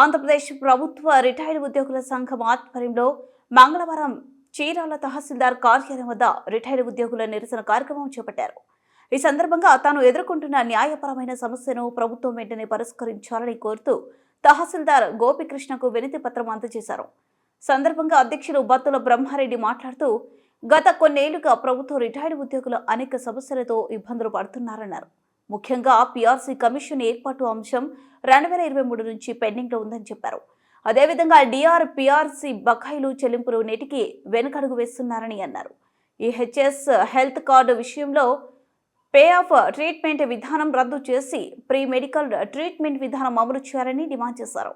ఆంధ్రప్రదేశ్ ప్రభుత్వ రిటైర్డ్ ఉద్యోగుల సంఘం ఆధ్వర్యంలో మంగళవారం చీరాల తహసీల్దార్ కార్యాలయం వద్ద రిటైర్డ్ ఉద్యోగుల నిరసన కార్యక్రమం చేపట్టారు. ఈ సందర్భంగా తాను ఎదుర్కొంటున్న న్యాయపరమైన సమస్యను ప్రభుత్వం వెంటనే పరిష్కరించాలని కోరుతూ తహసీల్దార్ గోపికృష్ణకు వినతి పత్రం అందజేశారు. సందర్భంగా అధ్యక్షులు బత్తుల బ్రహ్మారెడ్డి మాట్లాడుతూ గత కొన్నేళ్ళుగా ప్రభుత్వ రిటైర్డ్ ఉద్యోగులు అనేక సమస్యలతో ఇబ్బందులు పడుతున్నారన్నారు. ముఖ్యంగా పీఆర్సీ కమిషన్ ఏర్పాటు అంశం రెండు వేల ఇరవై మూడు నుంచి పెండింగ్లో ఉందని చెప్పారు. అదేవిధంగా డిఆర్ పీఆర్సీ బకాయిలు చెల్లింపులు నేటికి వెనుకడుగు వేస్తున్నారని అన్నారు. ఈ హెచ్ఎస్ హెల్త్ కార్డు విషయంలో పే ఆఫ్ ట్రీట్మెంట్ విధానం రద్దు చేసి ప్రీ మెడికల్ ట్రీట్మెంట్ విధానం అమలు చేయాలని డిమాండ్ చేశారు.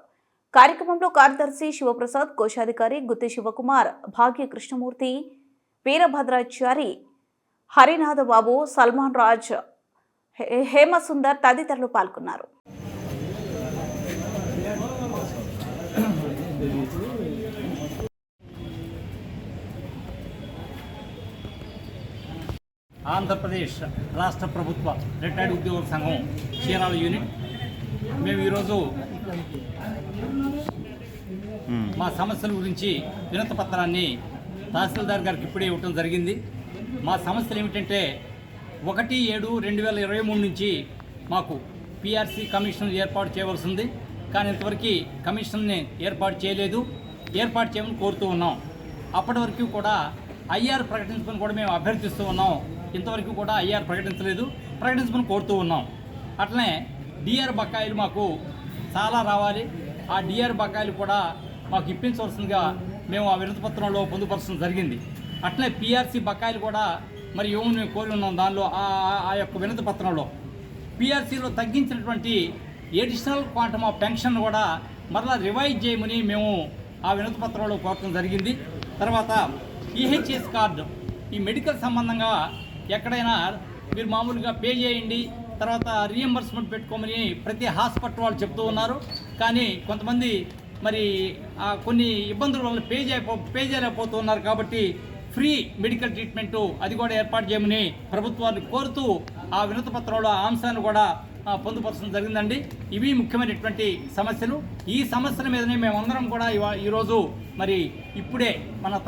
కార్యక్రమంలో కార్యదర్శి శివప్రసాద్ కోశాధికారి గుత్తి శివకుమార్ భాగ్య కృష్ణమూర్తి వీరభద్రాచారి హరినాథ బాబు సల్మాన్ రాజ్ హేమసుందర్ తదితరులు పాల్గొన్నారు. ఆంధ్రప్రదేశ్ రాష్ట్ర ప్రభుత్వ రిటైర్డ్ ఉద్యోగ సంఘం చీరాల యూనిట్. మేము ఈరోజు మా సమస్యల గురించి వినత పత్రాన్ని తహసీల్దార్ గారికి ఇప్పుడే ఇవ్వటం జరిగింది. మా సమస్యలు ఏమిటంటే ఒకటి ఏడు రెండు వేల ఇరవై మూడు నుంచి మాకు పిఆర్సీ కమిషన్ ఏర్పాటు చేయవలసి ఉంది కానీ ఇంతవరకు కమిషన్ని ఏర్పాటు చేయలేదు. ఏర్పాటు చేయమని కోరుతూ ఉన్నాం. అప్పటి వరకు కూడా ఐఆర్ ప్రకటించమని కూడా మేము అభ్యర్థిస్తూ ఉన్నాం. ఇంతవరకు కూడా ఐఆర్ ప్రకటించలేదు. ప్రకటించమని కోరుతూ ఉన్నాం. అట్లనే డిఆర్ బకాయిలు మాకు చాలా రావాలి. ఆ డిఆర్ బకాయిలు కూడా మాకు ఇప్పించవలసిందిగా మేము ఆ వినతి పత్రంలో పొందుపరచడం జరిగింది. అట్లనే పిఆర్సీ బకాయిలు కూడా మరి ఏమని మేము కోరి ఉన్నాం దానిలో ఆ ఆ- యొక్క వినతి పత్రంలో. పిఆర్సీలో తగ్గించినటువంటి ఎడిషనల్ క్వాంటమ్ ఆఫ్ పెన్షన్ కూడా మరలా రివైజ్ చేయమని మేము ఆ వినతి పత్రంలో కోరటం జరిగింది. తర్వాత ఈహెచ్ఎస్ కార్డు ఈ మెడికల్ సంబంధంగా ఎక్కడైనా మీరు మామూలుగా పే చేయండి తర్వాత రీఎంబర్స్మెంట్ పెట్టుకోమని ప్రతి హాస్పిటల్ వాళ్ళు చెప్తూ ఉన్నారు. కానీ కొంతమంది మరి కొన్ని ఇబ్బందుల వల్ల పే చేయ పే చేయలేకపోతున్నారు కాబట్టి ఫ్రీ మెడికల్ ట్రీట్మెంటు అది కూడా ఏర్పాటు చేయమని ప్రభుత్వాన్ని కోరుతూ ఆ వినతి పత్రంలో ఆ అంశాన్ని కూడా పొందుపరచడం జరిగిందండి. ఇవి ముఖ్యమైనటువంటి సమస్యలు. ఈ సమస్యల మీదనే మేమందరం కూడా ఈరోజు మరి ఇప్పుడే మన